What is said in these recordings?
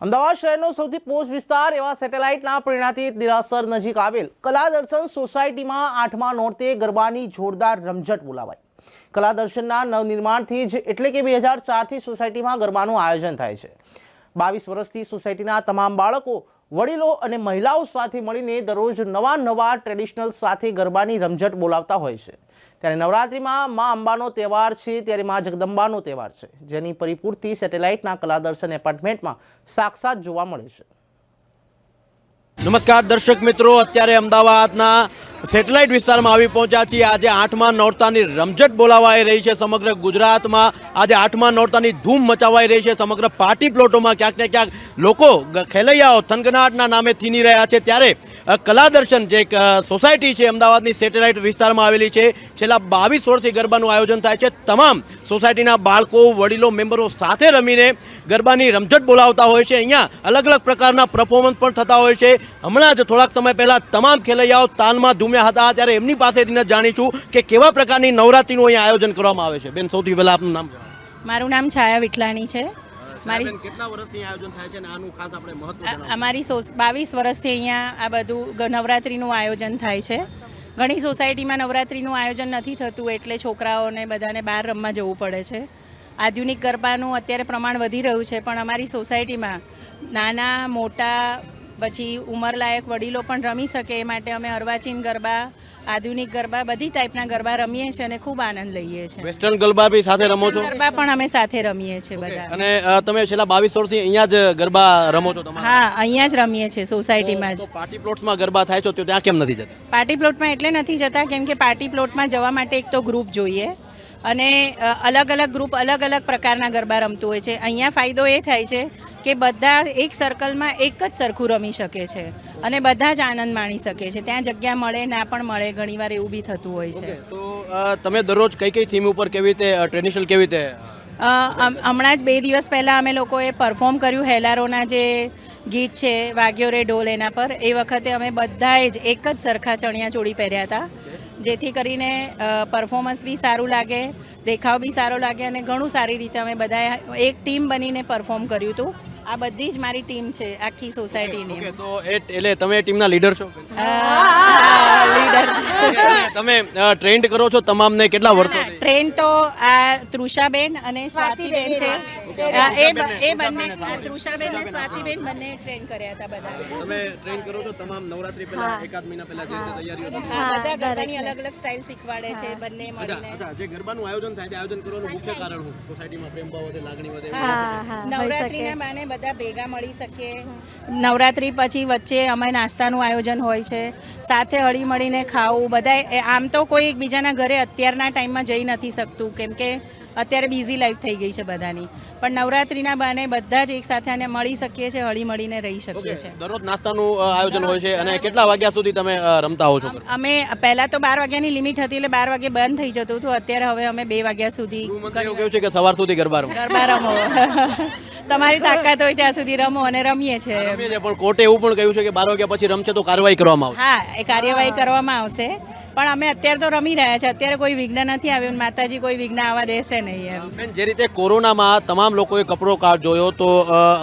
અમદાવાદ શહેરનો સૌથી પોસ્ટ વિસ્તાર એવા સેટેલાઇટના પરિણાતી દિરાસર નજીક આવેલ કલા દર્શન સોસાયટીમાં આઠમા નોરતે ગરબાની જોરદાર રમઝટ બોલાવાઈ. કલા દર્શનના નવનિર્માણથી જ એટલે કે બે હજાર ચારથી સોસાયટીમાં ગરબાનું આયોજન થાય છે. બાવીસ વર્ષથી સોસાયટીના તમામ બાળકો વડીલો અને મહિલાઓ સાથે મળીને દરરોજ નવા નવા ટ્રેડિશનલ સાથે ગરબાની રમઝટ બોલાવતા હોય છે. ત્યારે નવરાત્રિમાં મા અંબાનો તહેવાર છે, ત્યારે મા જગદંબાનો તહેવાર છે, જેની પરિપૂર્તિ સેટેલાઇટના કલાદર્શન એપાર્ટમેન્ટમાં સાક્ષાત જોવા મળે છે. નમસ્કાર દર્શક મિત્રો, અત્યારે અમદાવાદના સેટેલાઇટ વિસ્તારમાં આવી પહોંચ્યા છીએ. આજે આઠમા નોરતાની રમઝટ બોલાવાઈ રહી છે સમગ્ર ગુજરાતમાં. આજે આઠમા નોરતાની ધૂમ મચાવાઈ રહી છે સમગ્ર પાર્ટી પ્લોટોમાં ક્યાંક ને ક્યાંક લોકો ખેલૈયાઓ થનગનાટના નામે થીની રહ્યા છે. ત્યારે કલાદર્શન જે સોસાયટી છે અમદાવાદની સેટેલાઇટ વિસ્તારમાં આવેલી છે. છેલ્લા બાવીસ વર્ષથી ગરબાનું આયોજન થાય છે. તમામ સોસાયટીના બાળકો, વડીલો, મેમ્બરો સાથે રમીને ગરબાની રમઝટ બોલાવતા હોય છે. અહીંયા અલગ અલગ પ્રકારના પરફોર્મન્સ પણ થતા હોય છે. હમણાં જ થોડાક સમય પહેલાં તમામ ખેલૈયાઓ તાલમાં ધૂમ્યા હતા. ત્યારે એમની પાસેથી જાણીશું કે કેવા પ્રકારની નવરાત્રીનું અહીંયા આયોજન કરવામાં આવે છે. બેન સૌથી પહેલાં આપનું નામ મારું નામ છાયા વિઠલાણી છે. મારી કેટલા વર્ષથી આયોજન થાય છે અને આનું ખાસ આપણે મહત્વ અમારી બાવીસ વર્ષથી અહીંયા આ બધું નવરાત્રિનું આયોજન થાય છે. ઘણી સોસાયટીમાં નવરાત્રિનું આયોજન નથી થતું એટલે છોકરાઓને બધાને બહાર રમવા જવું પડે છે. આધુનિક ગરબાનું અત્યારે પ્રમાણ વધી રહ્યું છે પણ અમારી સોસાયટીમાં નાના મોટા પછી ઉંમરલાયક વડીલો પણ રમી શકે એ માટે અમે અર્વાચીન ગરબા આધુનિક ગરબા બધી ટાઈપના ગરબા રમીએ છીએ અને ખૂબ આનંદ લઈએ છીએ. વેસ્ટર્ન ગરબા બી સાથે રમો છો? ગરબા પણ અમે સાથે રમીએ છીએ બધા. અને તમે છેલ્લા બાવીસ વર્ષથી અહીંયા જ ગરબા રમો છો હા અહીંયા જ રમીએ છીએ સોસાયટીમાં જ. પાર્ટી પ્લોટમાં ગરબા થાય છે તો ત્યાં કેમ નથી જતા? પાર્ટી પ્લોટમાં એટલે નથી જતા કેમ કે પાર્ટી પ્લોટમાં જવા માટે એક તો ગ્રુપ જોઈએ અને અલગ અલગ ગ્રુપ અલગ અલગ પ્રકારના ગરબા રમતું હોય છે. અહીંયા ફાયદો એ થાય છે કે બધા એક સર્કલમાં એક જ સરખું રમી શકે છે અને બધા જ આનંદ માણી શકે છે. ત્યાં જગ્યા મળે ના પણ મળે ઘણીવાર એવું બી થતું હોય છે. તો તમે દરરોજ કઈ કઈ થીમ ઉપર કેવી રીતે ટ્રેડિશનલ કેવી રીતે હમણાં જ બે દિવસ પહેલાં અમે લોકોએ પરફોર્મ કર્યું હેલારોના જે ગીત છે વાગ્યો રે ઢોલ એના પર. એ વખતે અમે બધાએ જ એક જ સરખા ચણિયા ચોળી પહેર્યા હતા. જેથી કરીને પરફોર્મન્સ બી સારું લાગે દેખાવ બી સારો લાગે અને ઘણું સારી રીતે અમે બધાએ એક ટીમ બનીને પરફોર્મ કર્યું હતું. આ બધી જ મારી ટીમ છે આખી સોસાયટીની તો એટલે તમે ટીમના લીડર છો? લીડર છે. તમે ટ્રેન્ડ કરો છો તમામને કેટલા વર્ષો ટ્રેન તો આ તૃષાબેન અને સ્વાતિબેન છે. એ એ બંને તૃષાબેન અને સ્વાતિબેન બંને ટ્રેન કર્યા હતા બધા. તમે ટ્રેન કરો છો તમામ નવરાત્રી પહેલા એકાદ મહિના પહેલા જે તૈયારીઓ હા બધા ગરબાની અલગ અલગ સ્ટાઇલ શીખવાડે છે બંને મળીને. અચ્છા જે ગરબાનું આયોજન થાય છે આયોજન કરવાનું મુખ્ય કારણ હું સોસાયટીમાં પ્રેમ ભાવ વધે લાગણી વધે હા નવરાત્રીના માને બધા ભેગા મળી શકીએ નવરાત્રી પછી વચ્ચે અમે નાસ્તાનું આયોજન હોય છે. સાથે હળી મળીને ખાવું બધા આમ તો કોઈ એકબીજાના ઘરે અત્યારના ટાઈમમાં જઈ નથી શકતું કેમ કે અત્યારે બિઝી લાઈફ થઈ ગઈ છે બધાની. પણ નવરાત્રીના બહાને બધા જ એકસાથે અને મળી શકીએ છીએ હળી મળીને રહી શકીએ છીએ દરરોજ નાસ્તાનું આયોજન હોય છે અને કેટલા વાગ્યા સુધી તમે રમતા હો છો? અમે પહેલાં તો બાર વાગ્યાની લિમિટ હતી એટલે બાર વાગે બંધ થઈ જતું હતું. અત્યારે હવે અમે બે વાગ્યા સુધી એવું કહ્યું છે કે સવાર સુધી ગરબા રમો. ગરબા રમો. તમારી તાકાત હોય ત્યાં સુધી રમો અને રમીએ છીએ. રમીએ છીએ, પણ કોર્ટે એવું પણ કહ્યું છે કે બાર વાગ્યા પછી રમશે તો કાર્યવાહી કરવામાં આવશે. હા એ કાર્યવાહી કરવામાં આવશે. પણ અમે અત્યારે તો રમી રહ્યા છે. અત્યારે કોઈ વિઘ્ન નથી આવ્યું માતાજી કોઈ વિઘ્ન આવવા દેશે નહીં એમ. બેન જે રીતે કોરોનામાં તમામ લોકોએ કપડો કાર્ડ જોયો તો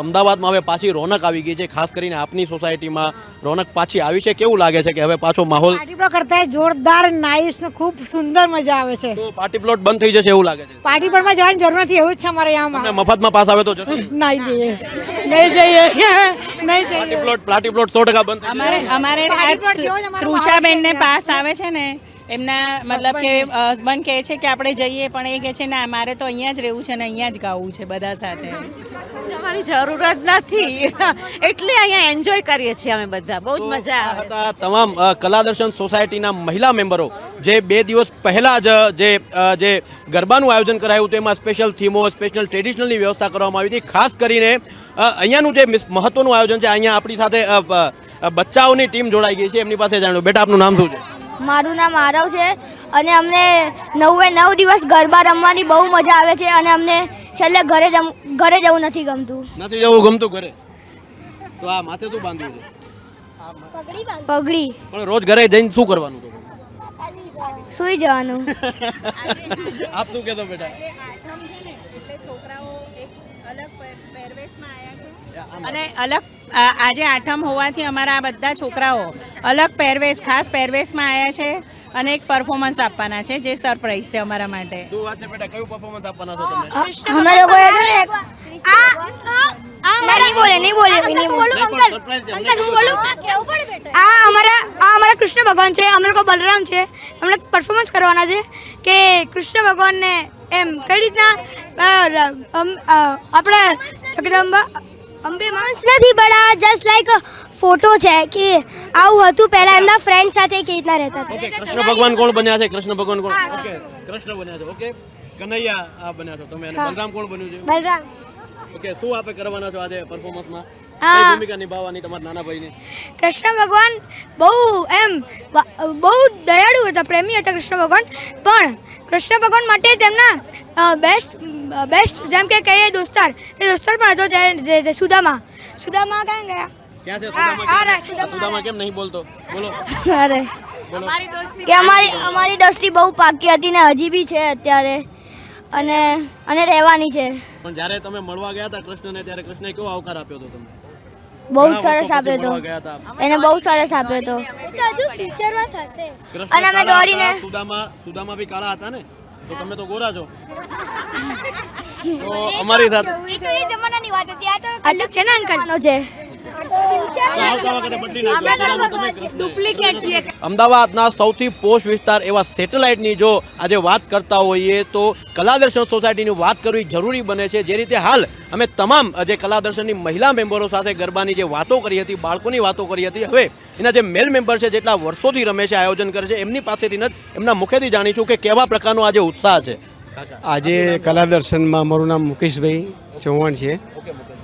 અમદાવાદમાં હવે પાછી રોનક આવી ગઈ છે ખાસ કરીને આપની સોસાયટીમાં રોનક પાછી આવી છે. કેવું લાગે છે કે હવે પાછો માહોલ પાર્ટી કરતા જોરદાર નાઇસ ખૂબ સુંદર મજા આવે છે. તો પાર્ટી પ્લોટ બંધ થઈ જશે એવું લાગે છે? પાર્ટી પ્લોટમાં જવાની જરૂર નથી એવું જ છે અમારે તમને મફતમાં પાસ આવે તો જશો? નહીં જઈએ. નહીં જઈએ. પ્લોટ પ્લાટી પ્લોટ સો ટકા બંધ અમારે અમારે પાર્ટી પ્લોટ જેવો જ અમારો તૃષાબેન ને પાસ આવે છે ને. એમના મતલબ કે હસબન્ડ કહે છે કે આપણે જઈએ પણ એ કહે છે ના મારે તો અહીંયા જ રહેવું છે ને અહીંયા જ ગાવું છે બધા સાથે. અમારી જરૂર જ નથી. એટલે અહીંયા એન્જોય કરીએ છીએ અમે બધા. બહુ જ મજા આવે. હતા તમામ કલા કલાદર્શન સોસાયટીના મહિલા મેમ્બરો જે બે દિવસ પહેલા જ જે જે ગરબાનું આયોજન કરાયું તેમાં સ્પેશિયલ થીમો સ્પેશિયલ ટ્રેડિશનલની વ્યવસ્થા કરવામાં આવી હતી. ખાસ કરીને અ, અહીંયાનું જે મિસ- મહત્વનું આયોજન છે અહીંયા આપણી સાથે બચ્ચાઓની ટીમ જોડાઈ ગઈ છે. એમની પાસે જાણ્યું. બેટા આપનું નામ શું છે? મારું નામ આરવ છે અને અમને નવે નવ દિવસ ગરબા રમવાની બહુ મજા આવે છે અને અમને છેલ્લે ઘરે જમ ઘરે જવું નથી ગમતું. નથી જવું ગમતું ઘરે? તો આ માથે શું બાંધ્યું છે? પગડી પણ રોજ ઘરે જઈને શું કરવાનું સુઈ સૂઈ જવાનું. આપ શું કહેતો બેટા? એટલે છોકરાઓ એક અલગ પહેરવેશમાં આવ્યા છે. અને અલગ આજે આઠમ હોવાથી અમારા આ બધા છોકરાઓ અલગ પહેરવેશ ખાસ પહેરવેશમાં આવ્યા છે અને એક પરફોર્મન્સ આપવાના છે જે સરપ્રાઈઝ છે અમારા માટે. શું વાત છે બેટા? કયું પરફોર્મન્સ આપવાના છો તમે? અમે લોકોએ છે ને એક- ના, નહીં બોલે નહીં બોલે નહીં બોલે? સરપ્રાઈઝ છે, અમને ખબર આ અમારા આ અમારા કૃષ્ણ ભગવાન છે અમે લોકો બલરામ છે. અમને પરફોર્મન્સ કરવાના છે કે કૃષ્ણ ભગવાનને એમ કઈ રીતના આપણે જગદંબા અંબે માણસ નથી આ જસ્ટ લાઈક ફોટો છે કે આવું હતું પહેલા એમના ફ્રેન્ડ સાથે કેવી રીતના રહેતા હતા. કૃષ્ણ ભગવાન કોણ બન્યા છે? કૃષ્ણ ભગવાન કોણ? ઓકે કૃષ્ણ બન્યા છે. ઓકે કનૈયા આ બન્યા છો તમે અને બલરામ કોણ બન્યું છે? બલરામ. ઓકે શું આપે કરવાના છો આજે પરફોર્મન્સમાં કઈ ભૂમિકા નિભાવવાની તમારા નાના ભાઈને? કૃષ્ણ ભગવાન બહુ એમ બહુ દયાળુ હતા પ્રેમી હતા કૃષ્ણ ભગવાન. પણ કૃષ્ણ ભગવાન માટે તેમના બેસ્ટ બેસ્ટ જેમ કે કહીએ દોસ્તાર તે દોસ્તાર પણ હતો જે- સુદામા. સુદામા ક્યાં ગયા? છે? આ- સુદામા આ ક્યાં રહ્યા, છે? સુદામા. સુદામા કેમ નહીં બોલતો? બોલો. અરે. અમારી દોસ્તી કે અમારી અમારી દોસ્તી બહુ પાકી હતી ને હજી બી છે અત્યારે. અને અને રહેવાની છે. પણ જ્યારે તમે મળવા ગયા હતા કૃષ્ણને ત્યારે કૃષ્ણે કેવો આવકાર આપ્યો હતો તમને? બહુ સરસ આપ્યો હતો. એને બહુ સરસ આપ્યો હતો. કૃષ્ણ અને અમે દોડીને- સુદામા સુદામા બી કાળા હતા ને? તો તમે તો ગોરા છો. તો અમારી સાથે એ જમાનાની વાત હતી. આ તો અલગ છે ને અંકલ છે. અમદાવાદના સૌથી પોષ વિસ્તાર એવા સેટેલાઇટની જો આજે વાત કરતા હોઈએ તો કલા દર્શન સોસાયટીની વાત કરવી જરૂરી બને છે. જે રીતે હાલ અમે તમામ જે કલાદર્શનની મહિલા મેમ્બરો સાથે ગરબાની જે વાતો કરી હતી બાળકોની વાતો કરી હતી હવે એના જે મેલ મેમ્બર છે જેટલા વર્ષોથી રમે છે આયોજન કરે છે એમની પાસેથી જ એમના મુખેથી જાણીશું કે કેવા પ્રકારનો આજે ઉત્સાહ છે. આજે કલા દર્શનમાં મારું નામ મુકેશભાઈ ચૌહાણ છે.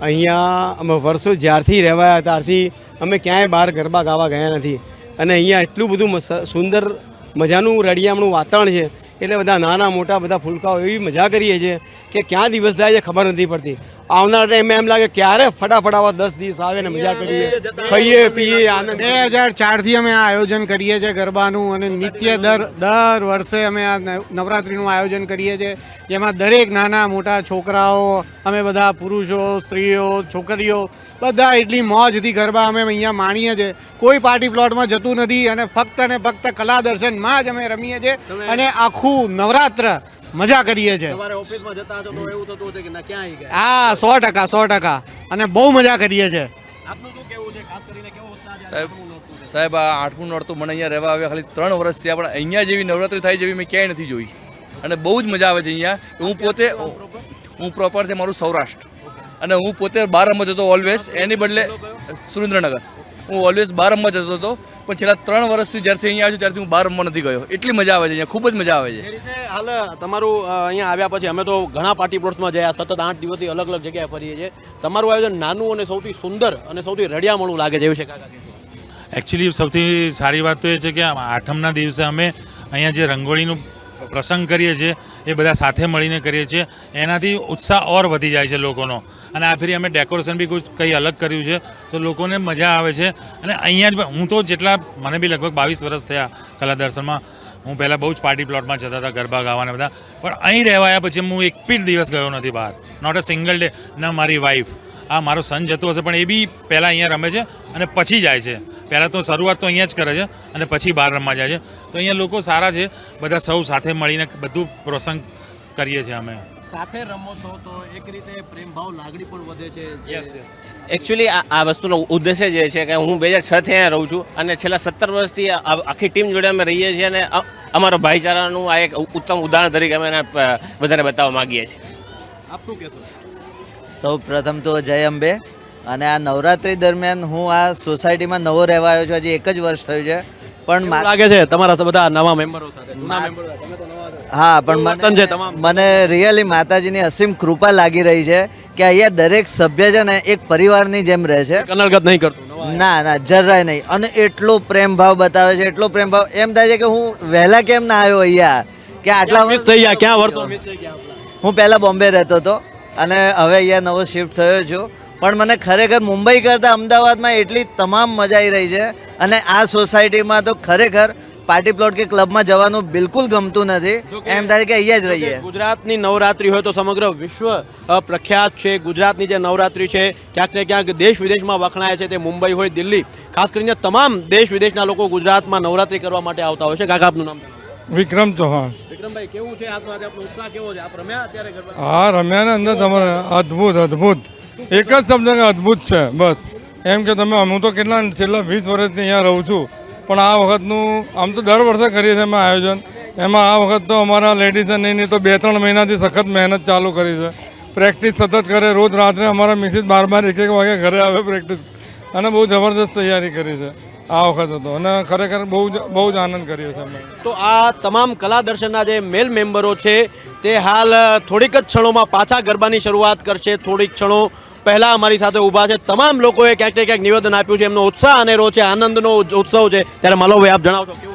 અહીંયા અમે વર્ષો જ્યારથી રહેવાયા ત્યારથી અમે ક્યાંય બહાર ગરબા ગાવા ગયા નથી. અને અહીંયા એટલું બધું સુંદર મજાનું રળિયામણું વાતાવરણ છે, એટલે બધા નાના મોટા બધા ફૂલકાઓ એવી મજા કરીએ છીએ કે ક્યાં દિવસ જાય છે ખબર નથી પડતી. આવનાર ટાઈમ એમ લાગે ક્યારે ફટાફટ આવા દસ દિવસ આવે ને મજા કરીએ. ખાઈએ પીએ આનંદ બે હજાર ચારથી અમે આ આયોજન કરીએ છીએ ગરબાનું અને નિત્ય દર દર વર્ષે અમે આ નવ- નવરાત્રિનું આયોજન કરીએ છીએ. જેમાં દરેક નાના મોટા છોકરાઓ અમે બધા પુરુષો સ્ત્રીઓ છોકરીઓ બધા એટલી મોજથી ગરબા અમે અહીંયા માણીએ છીએ. કોઈ પાર્ટી પ્લોટમાં જતું નથી અને ફક્ત અને ફક્ત કલા દર્શનમાં જ અમે રમીએ છીએ. અને આખું નવરાત્ર મજા કરીએ છીએ. સવારે ઓફિસમાં જતા છો તો એવું થતું હશે કે ના ક્યાં આવી ગયા? હા સો ટકા સો ટકા. અને બહુ મજા કરીએ છીએ. આપનું શું કેવું છે? ખાસ કરીને કેવો ઉત્સાહ છે? સાહેબ આ આઠમું નોરતું મને અહીંયા રહેવા આવ્યા ખાલી ત્રણ વર્ષથી આપણે પણ અહીંયા જેવી નવરાત્રી થાય જેવી મેં ક્યાંય નથી જોઈ. અને બહુ જ મજા આવે છે અહીંયા. હું પોતે હું પ્રોપર છે મારું સૌરાષ્ટ્ર. અને હું પોતે બાર રમવા જતો ઓલવેઝ એની બદલે સુરેન્દ્રનગર હું ઓલવેઝ બાર રમવા જતો હતો. પણ છેલ્લા ત્રણ વર્ષથી જ્યારથી અહીંયા આવ્યો ત્યારથી હું બહાર રમવા નથી ગયો. એટલી મજા આવે છે અહીંયા ખૂબ જ મજા આવે છે. હાલ તમારું અહીંયા આવ્યા પછી અમે તો ઘણા પાર્ટી પ્લોટ્સમાં જયા સતત આઠ દિવસથી અલગ અલગ જગ્યાએ ફરીએ છીએ. તમારું આયોજન નાનું અને સૌથી સુંદર અને સૌથી રડિયામણું લાગે છે એવું છે કાકા? એકચ્યુઅલી સૌથી સારી વાત તો એ છે કે આઠમના દિવસે અમે અહીંયા જે રંગોળીનું પ્રસંગ કરીએ છીએ એ બધા સાથે મળીને કરીએ છીએ. એનાથી ઉત્સાહ ઓર વધી જાય છે લોકોનો. અને આ ફેરી અમે ડેકોરેશન બી કોઈ કંઈ અલગ કર્યું છે. તો લોકોને મજા આવે છે. અને અહીંયા જ હું તો જેટલા મને બી લગભગ બાવીસ વર્ષ થયા કલા દર્શનમાં. હું પહેલાં બહુ જ પાર્ટી પ્લોટમાં જતા હતા, ગરબા ગાવાના બધા. પણ અહીં રહેવાયા પછી હું એક બી દિવસ ગયો નથી બહાર. નોટ અ સિંગલ ડે ન મારી વાઈફ આ મારો સન જતો હશે, પણ એ બી પહેલાં અહીંયા રમે છે અને પછી જાય છે. પહેલાં તો શરૂઆત તો અહીંયા જ કરે છે અને પછી બહાર રમવા જાય છે. તો અહીંયા લોકો સારા છે. બધા સૌ સાથે મળીને બધું પ્રસંગ કરીએ છીએ અમે. સાથે રમો છો તો એક રીતે પ્રેમ ભાવ લાગણી પણ વધે છે યસ યસ એકચ્યુઅલી આ વસ્તુનો ઉદ્દેશ્ય જે છે કે હું બે હજાર છથી અહીંયા રહું છું અને છેલ્લા સત્તર વર્ષથી આ આખી ટીમ જોડે અમે રહીએ છીએ અને અમારો ભાઈચારાનું આ એક ઉત્તમ ઉદાહરણ તરીકે અમે બધાને બતાવવા માગીએ છીએ. આપ કહેતો સૌ પ્રથમ તો જય અંબે. અને આ નવરાત્રી દરમિયાન હું આ સોસાયટીમાં નવો રહેવા આવ્યો છું. હજી એક જ વર્ષ થયું છે. પણ લાગે છે? તમારા બધા નવા મેમ્બરો સાથે હા પણ છે મને તમામ. મને રિયલી માતાજીની અસીમ કૃપા લાગી રહી છે કે અહીંયા દરેક સભ્ય છે ને એક પરિવારની જેમ રહે છે. કનલગત નહીં કરતું ના ના જરાય નહીં. અને એટલો પ્રેમ ભાવ બતાવે છે એટલો પ્રેમ ભાવ એમ થાય છે કે હું વહેલા કેમ ના આવ્યો અહીંયા? કે આટલા મિસ થઈ ગયા? ક્યાં આપણા? હું પહેલાં બોમ્બે રહેતો હતો અને હવે અહીંયા નવો શિફ્ટ થયો છું. પણ મને ખરેખર મુંબઈ કરતાં અમદાવાદમાં એટલી તમામ મજા આવી રહી છે અને આ સોસાયટીમાં તો ખરેખર પાર્ટી પ્લોટ કે ક્લબમાં જવાનું બિલકુલ ગમતું નથી. એમ થાય કે અહીંયા જ રહીએ. ગુજરાતની નવરાત્રી હોય તો સમગ્ર વિશ્વ પ્રખ્યાત છે. ગુજરાતની જે નવરાત્રી છે ક્યાંક ને ક્યાંક દેશ વિદેશમાં વખણાય છે. તે મુંબઈ હોય દિલ્હી ખાસ કરીને તમામ દેશ વિદેશના લોકો ગુજરાતમાં નવરાત્રી કરવા માટે આવતા હોય છે. કાકા આપનું નામ વિક્રમ ચૌહાણ. વિક્રમભાઈ કેવું છે? આપનો આજે આપનો ઉત્સાહ કેવો છે? આપ રમ્યા અત્યારે ગરબા? હા રમ્યા ને અંદર તમારે અદ્ભુત અદ્ભુત. એક જ શબ્દ કે અદ્ભુત છે બસ. એમ કે તમે હું તો કેટલા છેલ્લા વીસ વર્ષથી અહીંયા રહું છું. પણ આ વખતનું આમ તો દર વર્ષે કરીએ છીએ અમે આયોજન. એમાં આ વખત તો અમારા લેડીઝે નહીં તો બે ત્રણ મહિનાથી સખત મહેનત ચાલુ કરી છે. પ્રેક્ટિસ સતત કરે, રોજ રાત્રે અમારા મિસિસ બાર બાર એક એક વાગે ઘરે આવે પ્રેક્ટિસ અને બહુ જબરદસ્ત તૈયારી કરી છે આ વખત હતો અને ખરેખર બહુ જ બહુ જ આનંદ કરીએ છે અમે. તો આ તમામ કલા દર્શનના જે મેલ મેમ્બરો છે, તે હાલ થોડીક જ ક્ષણોમાં પાછા ગરબાની શરૂઆત કરશે. થોડીક ક્ષણો પહેલા અમારી સાથે ઊભા છે. તમામ લોકોએ ક્યાંક ને ક્યાંક નિવેદન આપ્યું છે. એમનો ઉત્સાહ અનેરો છે. આનંદનો ઉત્સવ છે. ત્યારે મલોભાઈ, આપ જણાવશો કેવો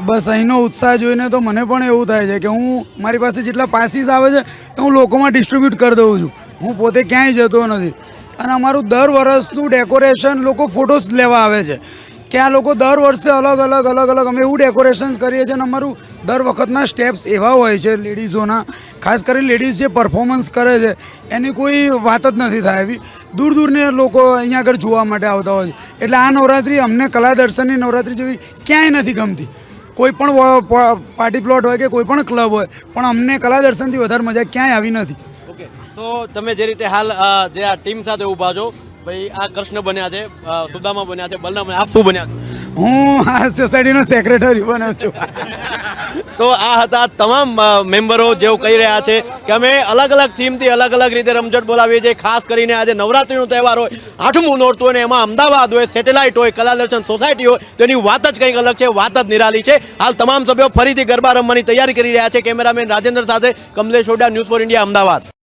બસ અહીંનો ઉત્સાહ જોઈને તો મને પણ એવું થાય છે કે હું મારી પાસે જેટલા પાસીસ આવે છે તો હું લોકોમાં ડિસ્ટ્રીબ્યુટ કરી દઉં છું. હું પોતે ક્યાંય જતો નથી. અને અમારું દર વર્ષનું ડેકોરેશન લોકો ફોટોસ લેવા આવે છે. કે આ લોકો દર વર્ષે અલગ અલગ અલગ અલગ અમે એવું ડેકોરેશન કરીએ છીએ અને અમારું દર વખતના સ્ટેપ્સ એવા હોય છે લેડીઝોના ખાસ કરીને લેડીઝ જે પરફોર્મન્સ કરે છે, એની કોઈ વાત જ નથી થાય એવી. દૂર દૂરને લોકો અહીંયા આગળ જોવા માટે આવતા હોય છે. એટલે આ નવરાત્રિ અમને કલા દર્શનની નવરાત્રિ જેવી ક્યાંય નથી ગમતી. કોઈ પણ પાર્ટી પ્લોટ હોય કે કોઈ પણ ક્લબ હોય, પણ અમને કલા દર્શનથી વધારે મજા ક્યાંય આવી નથી. ઓકે તો તમે જે રીતે હાલ જે આ ટીમ સાથે ઊભા છો ભાઈ આ કૃષ્ણ બન્યા છે સુદામા બન્યા છે બલરામ બન્યા. આપ શું બન્યા હું આ સોસાયટીનો સેક્રેટરી બન્યો છું. તો આ હતા તમામ મેમ્બરો જેઓ કહી રહ્યા છે કે અમે અલગ અલગ થીમથી અલગ અલગ રીતે રમઝટ બોલાવીએ છીએ. ખાસ કરીને આજે નવરાત્રીનો તહેવાર હોય આઠમું નોરતું હોય ને એમાં અમદાવાદ હોય સેટેલાઇટ હોય કલા દર્શન સોસાયટી હોય તો એની વાત જ કંઈક અલગ છે વાત જ નિરાલી છે. હાલ તમામ સભ્યો ફરીથી ગરબા રમવાની તૈયારી કરી રહ્યા છે. કેમેરામેન રાજેન્દ્ર સાથે Kamlesh Oda news for India Ahmedabad.